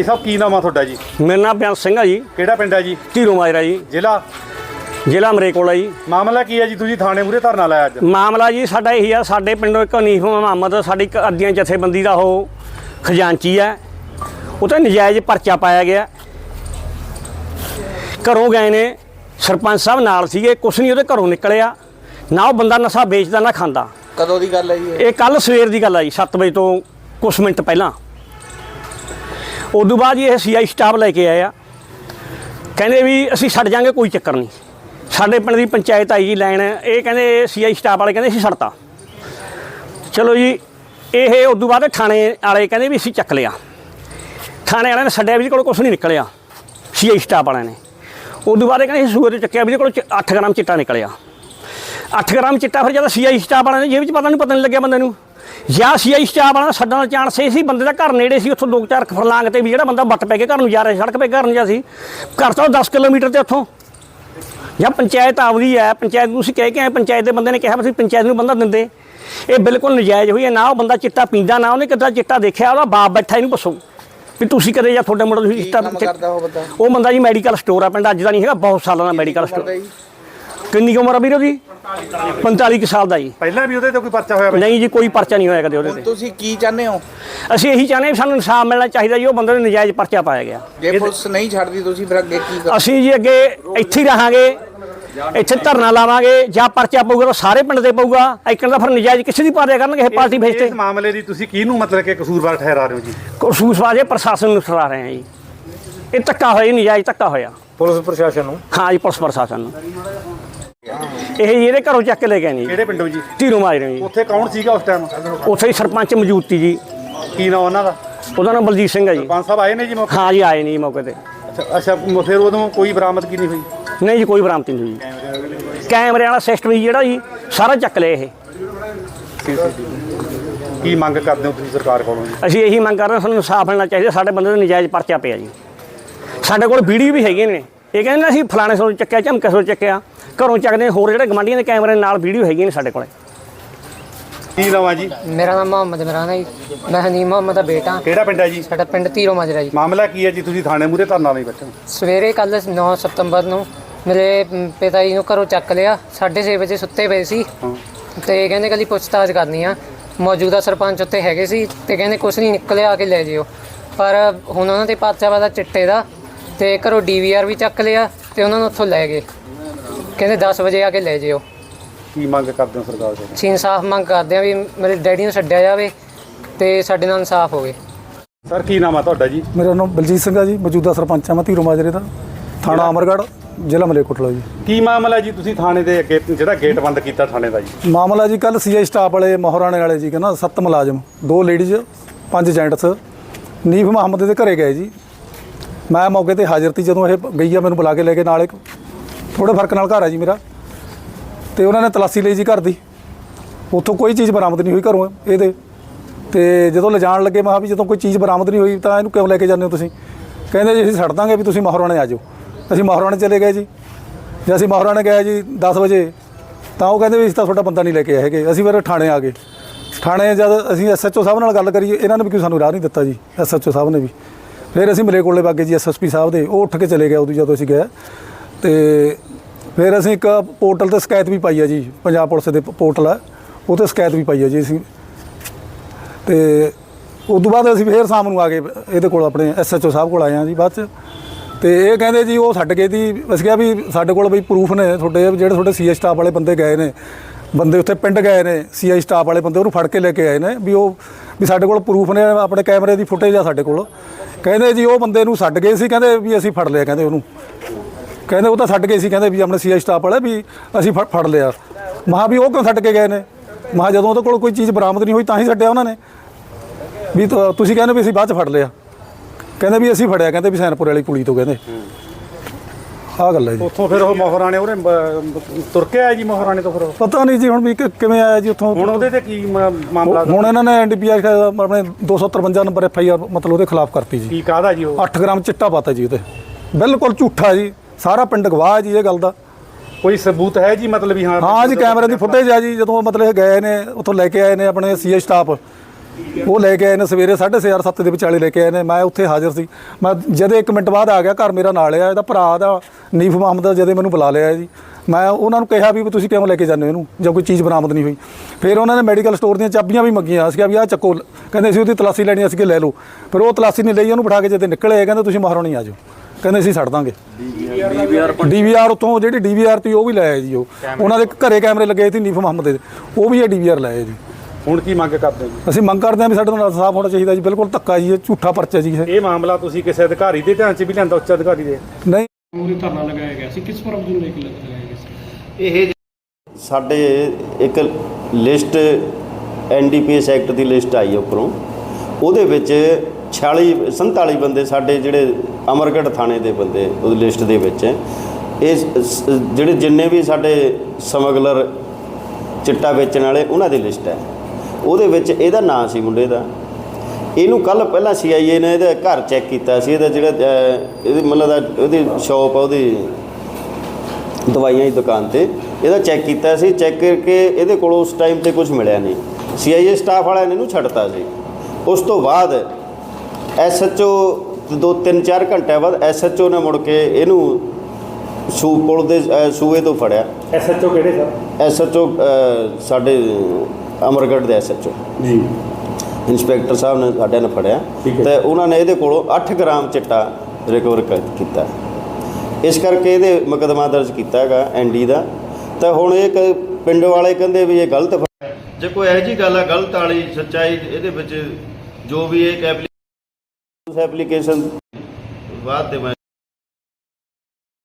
ਭਾਈ ਸਾਹਿਬ ਕੀ ਨਾਮ ਆ ਤੁਹਾਡਾ ਜੀ? ਮੇਰਾ ਨਾਮ ਬਿਆਨ ਸਿੰਘ ਆ ਜੀ। ਕਿਹੜਾ ਪਿੰਡ ਹੈ ਜੀ? ਧੀਰੋ ਮਾਜਰਾ ਜੀ। ਜ਼ਿਲ੍ਹਾ? ਜ਼ਿਲ੍ਹਾ ਮਰੇਕੋਲਾ ਜੀ। ਮਾਮਲਾ ਕੀ ਹੈ ਜੀ? ਤੁਸੀਂ ਥਾਣੇ ਮੂਰੇ ਧਰਨਾ ਲਾਇਆ ਅੱਜ। ਮਾਮਲਾ ਜੀ ਸਾਡਾ ਇਹੀ ਆ ਸਾਡੇ ਪਿੰਡੋਂ ਇੱਕ ਹਨੀਫ ਮੁਹੰਮਦ ਸਾਡੀ ਇੱਕ ਅੱਧੀਆਂ ਜਥੇਬੰਦੀ ਦਾ ਉਹ ਖਜ਼ਾਨਚੀ ਹੈ ਉਹ ਤੇ ਨਜਾਇਜ਼ ਪਰਚਾ ਪਾਇਆ ਗਿਆ। ਘਰੋਂ ਗਏ ਨੇ ਸਰਪੰਚ ਸਾਹਿਬ ਨਾਲ ਸੀਗੇ ਕੁਛ ਨਹੀਂ ਉਹਦੇ ਘਰੋਂ ਨਿਕਲਿਆ। ਨਾ ਉਹ ਬੰਦਾ ਨਸ਼ਾ ਵੇਚਦਾ ਨਾ ਖਾਂਦਾ। ਕਦੋਂ ਦੀ ਗੱਲ ਹੈ ਜੀ ਇਹ? ਇਹ ਕੱਲ ਸਵੇਰ ਦੀ ਗੱਲ ਆ ਜੀ 7 ਵਜੇ ਤੋਂ ਕੁਛ ਮਿੰਟ ਪਹਿਲਾਂ। ਉਦੋਂ ਬਾਅਦ ਜੀ ਇਹ ਸੀਆਈ ਸਟਾਫ ਲੈ ਕੇ ਆਏ ਆ। ਕਹਿੰਦੇ ਵੀ ਅਸੀਂ ਛੱਡ ਜਾਾਂਗੇ ਕੋਈ ਚੱਕਰ ਨਹੀਂ। ਸਾਡੇ ਪਿੰਡ ਦੀ ਪੰਚਾਇਤ ਆਈ ਜੀ ਲੈਣ, ਇਹ ਕਹਿੰਦੇ ਸੀਆਈ ਸਟਾਫ ਵਾਲੇ ਕਹਿੰਦੇ ਅਸੀਂ ਛੱਡਤਾ। ਚਲੋ ਜੀ, ਇਹ ਉਦੋਂ ਬਾਅਦ ਥਾਣੇ ਵਾਲੇ ਕਹਿੰਦੇ ਵੀ ਅਸੀਂ ਚੱਕ ਲਿਆ। ਥਾਣੇ ਵਾਲਿਆਂ ਨੇ ਛੱਡਿਆ ਵੀ ਇਹਦੇ ਕੋਲ ਕੁਛ ਨਹੀਂ ਨਿਕਲਿਆ ਸੀਆਈ ਸਟਾਫ ਵਾਲਿਆਂ ਨੇ। ਉਦੋਂ ਬਾਅਦ ਇਹ ਕਹਿੰਦੇ ਅਸੀਂ ਸੂਏ ਤੋਂ ਚੱਕਿਆ, ਵੀ ਇਹਦੇ ਕੋਲ 8 ਗ੍ਰਾਮ ਚਿੱਟਾ ਨਿਕਲਿਆ। 8 ਗ੍ਰਾਮ ਚਿੱਟਾ ਫਿਰ ਜਦੋਂ ਸੀਆਈ ਸਟਾਫ ਵਾਲਿਆਂ ਨੇ ਜੇਬ ਵਿੱਚ ਪਤਾ ਨਹੀਂ ਪਤਾ ਨਹੀਂ ਲੱਗਿਆ ਬੰਦੇ ਨੂੰ। ਜਾਂ ਸੀਆਈ ਸਟਾਫ ਵਾਲਿਆਂ ਦਾ ਛੱਡਣ ਦਾ ਚਾਂਸ ਇਹ ਸੀ ਬੰਦੇ ਦਾ ਘਰ ਨੇੜੇ ਸੀ ਉੱਥੋਂ ਦੋ ਚਾਰ ਫਰਲਾਂਗ ਤੇ ਵੀ ਜਿਹੜਾ ਬੰਦਾ ਵੱਟ ਪੈ ਕੇ ਘਰ ਨੂੰ ਜਾ ਰਿਹਾ ਸੜਕ 'ਤੇ ਘਰ ਨੂੰ ਜਾ ਸੀ। ਘਰ ਤੋਂ 10 ਕਿਲੋਮੀਟਰ ਤੇ ਉੱਥੋਂ। ਜਾਂ ਪੰਚਾਇਤ ਆਵਦੀ ਹੈ ਪੰਚਾਇਤ ਨੂੰ ਤੁਸੀਂ ਕਹਿ ਕੇ ਆਏ ਪੰਚਾਇਤ ਦੇ ਬੰਦੇ ਨੇ ਕਿਹਾ ਵੀ ਅਸੀਂ ਪੰਚਾਇਤ ਨੂੰ ਬੰਦਾ ਦਿੰਦੇ। ਇਹ ਬਿਲਕੁਲ ਨਜਾਇਜ਼ ਹੋਈ ਹੈ ਨਾ ਉਹ ਬੰਦਾ ਚਿੱਟਾ ਪੀਂਦਾ ਨਾ ਉਹਨੇ ਕਿੱਦਾਂ ਚਿੱਟਾ ਦੇਖਿਆ ਉਹਦਾ ਬਾਪ ਬੈਠਾ ਇਹਨੂੰ ਪੁੱਛੋ। ਵੀ ਤੁਸੀਂ ਕਦੇ ਜਾਂ ਤੁਹਾਡੇ ਮੁੰਡੇ ਤੁਸੀਂ ਚਿੱਟਾ ਉਹ ਬੰਦਾ? ਜੀ ਮੈਡੀਕਲ ਸਟੋਰ ਆ ਪਿੰਡ ਅੱਜ ਦਾ ਨਹੀਂ ਹੈਗਾ ਬਹੁਤ ਸਾਲਾਂ ਦਾ ਮੈਡੀਕਲ ਸਟੋਰ ਜੀ? ਕਿੰਨੀ ਕੁ ਉਮਰ ਆ ਵੀਰ ਉਹਦੀ? 45 ਕੁ ਸਾਲ ਦਾ ਜੀ। ਪਹਿਲਾਂ ਵੀ ਉਹਦੇ ਤੇ ਕੋਈ ਪਰਚਾ ਹੋਇਆ ਨਹੀਂ ਜੀ ਕੋਈ ਪਰਚਾ ਨਹੀਂ ਹੋਇਆ ਕਦੇ ਉਹਦੇ ਤੇ। ਤੁਸੀਂ ਕੀ ਚਾਹੁੰਦੇ ਹੋ? ਅਸੀਂ ਇਹੀ ਚਾਹੁੰਦੇ ਵੀ ਸਾਨੂੰ ਇਨਸਾਫ ਮਿਲਣਾ ਚਾਹੀਦਾ ਜੀ ਉਹ ਬੰਦੇ ਨੂੰ ਨਜਾਇਜ਼ ਪਰਚਾ ਪਾਇਆ ਗਿਆ। ਜੇ ਪੁਲਿਸ ਨਹੀਂ ਛੱਡਦੀ ਤੁਸੀਂ ਫਿਰ ਅੱਗੇ ਕੀ ਕਰ ਅਸੀਂ ਜੀ ਅੱਗੇ ਇੱਥੇ ਹੀ ਰਹਾਂਗੇ ਇੱਥੇ ਧਰਨਾ ਲਾਵਾਂਗੇ ਜਾਂ ਪਰਚਾ ਪਊਗਾ ਤਾਂ ਸਾਰੇ ਪਿੰਡ ਤੇ ਪਊਗਾ। ਐਕਣ ਦਾ ਫਿਰ ਨਜਾਇਜ਼ ਕਿਸੇ ਦੀ ਪਾ ਦਿਆ ਕਰਨਗੇ ਇਹ ਪਾਰਟੀ ਵੇਚ ਤੇ। ਇਸ ਮਾਮਲੇ ਦੀ ਤੁਸੀਂ ਕਿਹਨੂੰ ਮਤਲਬ ਕਿ ਕਸੂਰਵਾਰ ਠਹਿਰਾ ਰਹੇ ਹੋ ਜੀ? ਕਸੂਸਵਾਜੇ ਪ੍ਰਸ਼ਾਸਨ ਨੂੰ ਠਰਾ ਰਹੇ ਹਾਂ ਜੀ। ਇਹ ਧੱਕਾ ਹੋਇਆ ਜੀ ਨਜਾਇਜ਼ ਧੱਕਾ ਹੋਇਆ। ਪੁਲਿਸ ਪ੍ਰਸ਼ਾਸਨ ਨੂੰ? ਹਾਂ ਜੀ ਪੁਲਿਸ ਪ੍ਰਸ਼ਾਸਨ ਨੂੰ। ਇਹ ਇਹਦੇ ਘਰੋਂ ਚੱਕ ਕੇ ਲੈ ਗਏ ਨੇ ਜੀ। ਕਿਹੜੇ ਪਿੰਡੋਂ ਜੀ? ਧੀਰੋ ਮਾਜਰੇ ਜੀ। ਉੱਥੇ ਕੌਣ ਸੀਗਾ ਉਸ ਟਾਈਮ ਉੱਥੇ ਹੀ ਸਰਪੰਚ ਮੌਜੂਦ ਸੀ ਜੀ। ਕੀ ਨਾਮ ਉਹਨਾਂ ਦਾ? ਉਹਦਾ ਨਾਮ ਬਲਜੀਤ ਸਿੰਘ ਹੈ ਜੀ। ਪੰਜ ਸਾਹਿਬ ਆਏ ਨੇ ਜੀ ਮੌਕੇ? ਹਾਂ ਜੀ ਆਏ ਨਹੀਂ ਮੌਕੇ ਤੇ। ਅੱਛਾ ਅੱਛਾ ਫਿਰ ਉਦੋਂ ਕੋਈ ਬਰਾਮਦਗੀ ਨਹੀਂ ਹੋਈ? ਨਹੀਂ ਜੀ ਕੋਈ ਬਰਾਮਤੀ ਨਹੀਂ ਹੋਈ। ਕੈਮਰੇ ਵਾਲਾ ਸਿਸਟਮ ਜੀ ਜਿਹੜਾ ਜੀ ਸਾਰਾ ਚੱਕ ਲਿਆ ਇਹ। ਕੀ ਮੰਗ ਕਰਦੇ ਹੋ ਤੁਸੀਂ ਸਰਕਾਰ ਕੋਲੋਂ ਜੀ? ਅਸੀਂ ਇਹੀ ਮੰਗ ਕਰ ਰਹੇ ਹਾਂ ਸਾਨੂੰ ਇਨਸਾਫ ਮਿਲਣਾ ਚਾਹੀਦਾ ਸਾਡੇ ਬੰਦੇ ਦਾ ਨਜਾਇਜ਼ ਪਰਚਾ ਪਿਆ ਜੀ। ਸਾਡੇ ਕੋਲ ਵੀਡੀਓ ਵੀ ਹੈਗੇ ਨੇ। ਇਹ ਕਹਿੰਦੇ ਨੇ ਅਸੀਂ ਫਲਾਣੇ ਸੋਲ ਚੱਕਿਆ ਝਮਕੇ ਸੋਲ ਚੱਕਿਆ। ਘਰੋਂ ਚੱਕਦੇ ਹੋਰ ਜਿਹੜੇ ਗਵਾਂਢੀਆਂ ਦੇ ਕੈਮਰੇ ਨਾਲ ਵੀਡੀਓ ਹੈਗੀਆਂ ਨੇ ਸਾਡੇ ਕੋਲੇ। ਕੀ ਨਾਮ ਆ ਜੀ? ਮੇਰਾ ਨਾਮ ਮੁਹੰਮਦ ਇਮਰਾਨ ਹੈ ਜੀ। ਮੈਂ ਹਨੀਮ ਮੁਹੰਮਦ ਦਾ ਬੇਟਾ। ਕਿਹੜਾ ਪਿੰਡ ਹੈ ਜੀ? ਸਾਡਾ ਪਿੰਡ ਧੀਰੋ ਮਾਜਰਾ ਜੀ। ਮਾਮਲਾ ਕੀ ਹੈ ਜੀ? ਤੁਸੀਂ ਥਾਣੇ ਮੂਰੇ ਧਰਨਾ ਲਈ ਬੈਠੇ ਹੋ। ਸਵੇਰੇ ਕੱਲ 9 ਸਤੰਬਰ ਨੂੰ ਮੇਰੇ ਮ, ਪਿਤਾ ਜੀ ਨੂੰ ਘਰੋਂ ਚੱਕ ਲਿਆ। 6:30 ਵਜੇ ਸੁੱਤੇ ਪਏ ਸੀ। ਹਾਂ। ਤੇ ਕਹਿੰਦੇ ਕੱਲੀ ਪੁੱਛਤਾਛ ਕਰਨੀ ਆ। ਮੌਜੂਦਾ ਸਰਪੰਚ ਉੱਤੇ ਹੈਗੇ ਸੀ ਤੇ ਕਹਿੰਦੇ ਕੁਛ ਨਹੀਂ ਨਿਕਲਿਆ ਆ ਕੇ ਲੈ ਜਿਓ। ਪਰ ਹੁਣ ਉਹਨਾਂ ਤੇ ਪਰਚਾ ਵਾਦਾ ਚਿੱਟੇ ਦਾ ਤੇ ਘਰੋਂ ਡੀਵੀਆਰ ਵੀ ਚੱਕ ਲਿਆ ਤੇ ਉਹਨਾਂ ਨੂੰ ਉੱਥੋਂ ਲੈ ਗਏ। ਕਹਿੰਦੇ 10 ਵਜੇ ਆ ਕੇ ਲੈ ਜਿਓ। ਕੀ ਮੰਗ ਕਰਦੇ ਹੋ ਸਰਕਾਰ ਕੋਲੋਂ ਅਸੀਂ ਇਨਸਾਫ ਮੰਗ ਕਰਦੇ ਆ ਵੀ ਮੇਰੇ ਡੈਡੀ ਨੂੰ ਛੱਡਿਆ ਜਾਵੇ ਤੇ ਸਾਡੇ ਨਾਲ ਇਨਸਾਫ ਹੋਵੇ। ਸਰ ਕੀ ਨਾਮ ਆ ਤੁਹਾਡਾ ਜੀ? ਮੇਰਾ ਨਾਮ ਬਲਜੀਤ ਸਿੰਘ ਆ ਜੀ ਮੌਜੂਦਾ ਸਰਪੰਚ ਆ ਮੈਂ ਧੀਰੋ ਮਾਜਰੇ ਦਾ ਥਾਣਾ ਅਮਰਗੜ੍ਹ ਜ਼ਿਲ੍ਹਾ ਮਲੇਰਕੋਟਲਾ ਜੀ। ਕੀ ਮਾਮਲਾ ਜੀ ਤੁਸੀਂ ਥਾਣੇ ਦੇ ਅੱਗੇ ਜਿਹੜਾ ਗੇਟ ਬੰਦ ਕੀਤਾ ਥਾਣੇ ਦਾ ਜੀ? ਮਾਮਲਾ ਜੀ ਕੱਲ ਸੀਆਈ ਸਟਾਫ ਵਾਲੇ ਮੋਹਰਾਣੇ ਵਾਲੇ ਜੀ ਕਹਿੰਦਾ ਸੱਤ ਮੁਲਾਜ਼ਮ ਦੋ ਲੇਡੀਜ਼ ਪੰਜ ਜੈਂਟਸ ਨੀਫ ਮੁਹੰਮਦ ਦੇ ਘਰੇ ਗਏ ਜੀ। ਮੈਂ ਮੌਕੇ ਤੇ ਹਾਜ਼ਰ ਸੀ ਜਦੋਂ ਇਹ ਗਈ ਆ ਮੈਨੂੰ ਬੁਲਾ ਕੇ ਲੈ ਕੇ ਨਾਲ ਇੱਕ ਥੋੜੇ ਫ਼ਰਕ ਨਾਲ ਘਰ ਆ ਜੀ ਮੇਰਾ। ਤੇ ਉਹਨਾਂ ਨੇ ਤਲਾਸੀ ਲਈ ਜੀ ਘਰ ਦੀ। ਉੱਥੋਂ ਕੋਈ ਚੀਜ਼ ਬਰਾਮਦ ਨਹੀਂ ਹੋਈ ਘਰੋਂ ਇਹਦੇ। ਤੇ ਜਦੋਂ ਲਿਜਾਣ ਲੱਗੇ, ਮੈਂ ਕਿਹਾ ਵੀ ਜਦੋਂ ਕੋਈ ਚੀਜ਼ ਬਰਾਮਦ ਨਹੀਂ ਹੋਈ ਤਾਂ ਇਹਨੂੰ ਕਿਉਂ ਲੈ ਕੇ ਜਾਂਦੇ ਹੋ ਤੁਸੀਂ? ਕਹਿੰਦੇ ਜੀ ਅਸੀਂ ਛੱਡ ਦਾਂਗੇ ਵੀ ਤੁਸੀਂ ਮਹਾਰਾਣੇ ਆ ਜਾਓ। ਅਸੀਂ ਮਹਾਰਾਣੇ ਚਲੇ ਗਏ ਜੀ। ਜੇ ਅਸੀਂ ਮਹਾਰਾਣੇ ਗਏ ਜੀ 10 ਵਜੇ, ਤਾਂ ਉਹ ਕਹਿੰਦੇ ਵੀ ਅਸੀਂ ਤਾਂ ਤੁਹਾਡਾ ਬੰਦਾ ਨਹੀਂ ਲੈ ਕੇ ਆਏ ਹੈਗੇ। ਅਸੀਂ ਫਿਰ ਥਾਣੇ ਆ ਗਏ। ਥਾਣੇ ਜਦ ਅਸੀਂ ਐਸਐਚਓ ਸਾਹਿਬ ਨਾਲ ਗੱਲ ਕਰੀਏ, ਇਹਨਾਂ ਨੇ ਵੀ ਕੋਈ ਸਾਨੂੰ ਰਾਹ ਨਹੀਂ ਦਿੱਤਾ ਜੀ ਐਸਐਚਓ ਸਾਹਿਬ ਨੇ ਵੀ। ਫਿਰ ਅਸੀਂ ਮਲੇ ਕੋਲੇ ਬਾਗੇ ਜੀ ਐਸਐਸਪੀ ਸਾਹਿਬ ਦੇ, ਉਹ ਉੱਠ ਕੇ ਚਲੇ ਗਏ ਉਦੋਂ ਜਦੋਂ ਅਸੀਂ ਗਏ। ਤੇ ਫਿਰ ਅਸੀਂ ਇੱਕ ਪੋਰਟਲ ਤੇ ਸ਼ਿਕਾਇਤ ਵੀ ਪਾਈ ਹੈ ਜੀ, ਪੰਜਾਬ ਪੁਲਿਸ ਦੇ ਪੋਰਟਲ ਹੈ ਉਹ ਤੇ ਸ਼ਿਕਾਇਤ ਵੀ ਪਾਈ ਹੈ ਜੀ ਅਸੀਂ। ਤੇ ਉਸ ਤੋਂ ਬਾਅਦ ਅਸੀਂ ਫੇਰ ਸ਼ਾਮ ਨੂੰ ਆ ਗਏ ਇਹਦੇ ਕੋਲ ਆਪਣੇ ਐਸਐਚਓ ਸਾਹਿਬ ਕੋਲ ਆਏ ਹਾਂ ਜੀ ਬਾਅਦ ਚ। ਤੇ ਇਹ ਕਹਿੰਦੇ ਜੀ ਉਹ ਛੱਡ ਗਏ ਦੀ, ਅਸੀਂ ਕਿਹਾ ਵੀ ਸਾਡੇ ਕੋਲ ਬਈ ਪ੍ਰੂਫ ਨੇ ਤੁਹਾਡੇ, ਜਿਹੜੇ ਤੁਹਾਡੇ ਸੀਆਈ ਸਟਾਫ ਵਾਲੇ ਬੰਦੇ ਗਏ ਨੇ, ਬੰਦੇ ਉੱਥੇ ਪਿੰਡ ਗਏ ਨੇ ਸੀਆਈ ਸਟਾਫ ਵਾਲੇ ਬੰਦੇ ਉਹਨੂੰ ਫੜ ਕੇ ਲੈ ਕੇ ਆਏ ਨੇ ਵੀ ਉਹ, ਵੀ ਸਾਡੇ ਕੋਲ ਪ੍ਰੂਫ ਨੇ ਆਪਣੇ ਕੈਮਰੇ ਦੀ ਫੁਟੇਜ ਆ ਸਾਡੇ ਕੋਲ। ਕਹਿੰਦੇ ਜੀ ਉਹ ਬੰਦੇ ਨੂੰ ਛੱਡ ਗਏ ਸੀ, ਕਹਿੰਦੇ ਵੀ ਅਸੀਂ ਫੜ ਲਿਆ, ਕਹਿੰਦੇ ਉਹਨੂੰ। ਕਹਿੰਦੇ ਉਹ ਤਾਂ ਛੱਡ ਗਏ ਸੀ ਕਹਿੰਦੇ ਵੀ ਆਪਣੇ ਸੀਆਈ ਸਟਾਫ ਵਾਲੇ ਵੀ ਅਸੀਂ ਫੜ ਫੜ ਲਿਆ। ਮਹਾ ਵੀ ਉਹ ਕਿਉਂ ਛੱਡ ਕੇ ਗਏ ਨੇ? ਮਹਾ ਜਦੋਂ ਉਹਦੇ ਕੋਲ ਕੋਈ ਚੀਜ਼ ਬਰਾਮਦ ਨਹੀਂ ਹੋਈ ਤਾਂ ਹੀ ਛੱਡਿਆ ਉਹਨਾਂ ਨੇ। ਵੀ ਤੁ- ਤੁਸੀਂ ਕਹਿੰਦੇ ਵੀ ਅਸੀਂ ਬਾਅਦ ਚ ਫੜ ਲਿਆ। ਕਹਿੰਦੇ ਵੀ ਅਸੀਂ ਫੜਿਆ ਕਹਿੰਦੇ ਵੀ ਸੈਨਪੁਰ ਵਾਲੀ ਕੁੜੀ ਤੋਂ ਕਹਿੰਦੇ। ਆਹ ਗੱਲ ਹੈ ਜੀ। ਉੱਥੋਂ ਫਿਰ ਉਹ ਮੋਹਰਾਣੇ ਉਹਨੇ ਬ- ਤੁਰ ਕੇ ਆਇਆ ਜੀ ਮੋਹਰਾਣੇ ਤੋਂ ਫਿਰ ਉਹ? ਪਤਾ ਨਹੀਂ ਜੀ ਹੁਣ ਵੀ ਕਿ- ਕਿਵੇਂ ਆਇਆ ਜੀ ਉੱਥੋਂ। ਹੁਣ ਉਹਦੇ ਤੇ ਕੀ ਮ- ਮਾਮਲਾ ਹੁਣ ਇਹਨਾਂ ਨੇ ਐਨਡੀਪੀਐਸ ਆਪਣੇ 253 ਨੰਬਰ ਐਫਆਈਆਰ ਮਤਲਬ ਉਹਦੇ ਖਿਲਾਫ ਕਰਤੀ ਜੀ। ਕੀ ਕਾਹਦਾ ਜੀ ਉਹ? 8 ਗ੍ਰਾਮ ਚਿੱਟਾ ਪਾਤਾ ਜੀ ਉਹਦੇ। ਬਿਲਕੁਲ ਝੂਠਾ ਜੀ। ਸਾਰਾ ਪਿੰਡ ਗਵਾਹ ਹੈ ਜੀ ਇਹ ਗੱਲ ਦਾ। ਕੋਈ ਸਬੂਤ ਹੈ ਜੀ ਮਤਲਬ ਵੀ ਹਾਂ ਹਾਂ ਜੀ ਕੈਮਰੇ ਦੀ ਫੁਟੇਜ ਆ ਜੀ ਜਦੋਂ ਮਤਲਬ ਇਹ ਗਏ ਨੇ ਉੱਥੋਂ ਲੈ ਕੇ ਆਏ ਨੇ ਆਪਣੇ ਸੀਏ ਸਟਾਫ। ਉਹ ਲੈ ਕੇ ਆਏ ਨੇ ਸਵੇਰੇ 6:30 7 ਦੇ ਵਿਚਾਲੇ ਲੈ ਕੇ ਆਏ ਨੇ ਮੈਂ ਉੱਥੇ ਹਾਜ਼ਰ ਸੀ। ਮੈਂ ਜਦੇ 1 ਮਿੰਟ ਬਾਅਦ ਆ ਗਿਆ ਘਰ ਮੇਰਾ ਨਾਲ ਆ ਇਹਦਾ ਭਰਾ ਦਾ ਨੀਫ ਮੁਹੰਮਦ ਦਾ ਜਦੇ ਮੈਨੂੰ ਬੁਲਾ ਲਿਆ ਜੀ। ਮੈਂ ਉਹਨਾਂ ਨੂੰ ਕਿਹਾ ਵੀ ਤੁਸੀਂ ਕਿਉਂ ਲੈ ਕੇ ਜਾਂਦੇ ਹੋ ਇਹਨੂੰ ਜਾਂ ਕੋਈ ਚੀਜ਼ ਬਰਾਮਦ ਨਹੀਂ ਹੋਈ। ਫਿਰ ਉਹਨਾਂ ਨੇ ਮੈਡੀਕਲ ਸਟੋਰ ਦੀਆਂ ਚਾਬੀਆਂ ਵੀ ਮੰਗੀਆਂ ਅਸੀਂ ਕਿਹਾ ਵੀ ਆਹ ਚੱਕੋ ਕਹਿੰਦੇ ਸੀ ਉਹਦੀ ਤਲਾਸੀ ਲੈਣੀ ਅਸੀਂ ਕਿ ਲੈ ਲਓ। ਫਿਰ ਉਹ ਤਲਾਸੀ ਨਹੀਂ ਲਈ ਉਹਨੂੰ ਬਿਠਾ ਕੇ ਜਦੇ ਨਿਕਲੇ ਕਹਿੰਦੇ ਤੁਸੀਂ ਮਹਾਰਾਣੀ ਆ ਜਾਓ। ਕਹਿੰਦੇ ਅਸੀਂ ਛੱਡ ਦਾਂਗੇ। ਡੀਵੀਆਰ ਉਤੋਂ ਜਿਹੜੀ ਡੀਵੀਆਰ ਤੀ ਉਹ ਵੀ ਲਾਇਆ ਜੀ ਉਹ। ਉਹਨਾਂ ਦੇ ਘਰੇ ਕੈਮਰੇ ਲੱਗੇ ਸੀ ਨੀਫ ਮੁਹੰਮਦ ਦੇ। ਉਹ ਵੀ ਇਹ ਡੀਵੀਆਰ ਲਾਇਆ ਜੀ। ਹੁਣ ਕੀ ਮੰਗ ਕਰਦੇ ਹੋ? ਅਸੀਂ ਮੰਗ ਕਰਦੇ ਹਾਂ ਵੀ ਸਾਡੇ ਨਾਲ ਇਨਸਾਫ ਹੋਣਾ ਚਾਹੀਦਾ ਜੀ। ਬਿਲਕੁਲ ਧੱਕਾ ਜੀ ਇਹ ਝੂਠਾ ਪਰਚਾ ਜੀ। ਇਹ ਇਹ ਮਾਮਲਾ ਤੁਸੀਂ ਕਿਸੇ ਅਧਿਕਾਰੀ ਦੇ ਧਿਆਨ 'ਚ ਵੀ ਲਿਆਂਦਾ ਉੱਚ ਅਧਿਕਾਰੀ ਦੇ? ਨਹੀਂ। ਮੂਰੇ ਧਰਨਾ ਲਗਾਇਆ ਗਿਆ ਸੀ। ਕਿਸ ਪਰਬ ਨੂੰ ਲੈ ਕੇ ਲਗਾਇਆ ਗਿਆ ਸੀ? ਇਹ ਸਾਡੇ ਇੱਕ ਲਿਸਟ ਐਨਡੀਪੀਐਸ ਐਕਟ ਦੀ ਲਿਸਟ ਆਈ ਉੱਪਰੋਂ। ਉਹਦੇ ਵਿੱਚ 46 47 ਬੰਦੇ ਸਾਡੇ ਜਿਹੜੇ ਅਮਰਗੜ੍ਹ ਥਾਣੇ ਦੇ ਬੰਦੇ ਉਹ ਲਿਸਟ ਦੇ ਵਿੱਚ ਹੈ। ਇਹ ਸ- ਜਿਹੜੇ ਜਿੰਨੇ ਵੀ ਸਾਡੇ ਸਮਗਲਰ ਚਿੱਟਾ ਵੇਚਣ ਵਾਲੇ ਉਹਨਾਂ ਦੀ ਲਿਸਟ ਹੈ। ਉਹਦੇ ਵਿੱਚ ਇਹਦਾ ਨਾਂ ਸੀ ਮੁੰਡੇ ਦਾ। ਇਹਨੂੰ ਕੱਲ ਪਹਿਲਾਂ ਸੀਆਈਏ ਨੇ ਇਹਦਾ ਘਰ ਚੈੱਕ ਕੀਤਾ ਸੀ ਇਹਦਾ ਜਿਹੜਾ ਅਹ, ਇਹਦੀ ਮਤਲਬ ਦਾ ਉਹਦੀ ਸ਼ਾਪ ਆ ਉਹਦੀ ਦਵਾਈਆਂ ਦੀ ਦੁਕਾਨ ਤੇ ਇਹਦਾ ਚੈੱਕ ਕੀਤਾ ਸੀ। ਚੈੱਕ ਕਰਕੇ ਇਹਦੇ ਕੋਲ ਉਸ ਟਾਈਮ ਤੇ ਕੁਝ ਮਿਲਿਆ ਨਹੀਂ। ਸੀਆਈਏ ਸਟਾਫ ਵਾਲਿਆਂ ਨੇ ਇਹਨੂੰ ਛੱਡਤਾ ਸੀ। ਉਸ ਤੋਂ ਬਾਅਦ ਐਸਐਚਓ ਦੋ ਤਿੰਨ ਚਾਰ ਘੰਟੇ ਬਾਅਦ ਐਸਐਚਓ ਨੇ ਮੁੜ ਕੇ ਇਹਨੂੰ ਸੂ ਪੁਲ ਦੇ ਅਹ, ਸੂਏ ਤੋਂ ਫੜਿਆ। ਐਸਐਚਓ ਕਿਹੜੇ ਸਰ? ਐਸਐਚਓ ਸਾਡੇ ਅਮਰਗੜ੍ਹ ਦੇ ਐਸਐਚਓ ਜੀ। ਇੰਸਪੈਕਟਰ ਸਾਹਿਬ ਨੇ ਸਾਡੇ ਨੇ ਫੜਿਆ। ਠੀਕ ਹੈ। ਤੇ ਉਹਨਾਂ ਨੇ ਇਹਦੇ ਕੋਲੋਂ 8 ਗ੍ਰਾਮ ਚਿੱਟਾ ਰਿਕਵਰ ਕੀਤਾ। ਇਸ ਕਰਕੇ ਇਹਦੇ ਮੁਕੱਦਮਾ ਦਰਜ ਕੀਤਾ ਹੈਗਾ ਐਨਡੀ ਦਾ। ਤਾਂ ਹੁਣ ਇਹ ਕ- ਪਿੰਡ ਵਾਲੇ ਕਹਿੰਦੇ ਵੀ ਇਹ ਗਲਤ ਫ- ਜੇ ਕੋਈ ਇਹੋ ਜੀ ਗੱਲ ਆ ਗਲਤ ਵਾਲੀ ਸੱਚਾਈ ਇਹਦੇ ਵਿੱਚ ਜੋ ਵੀ ਇਹ ਐਪਲੀਕੇਸ਼ਨ ਬਾਅਦ ਦੇ ਮੈਂ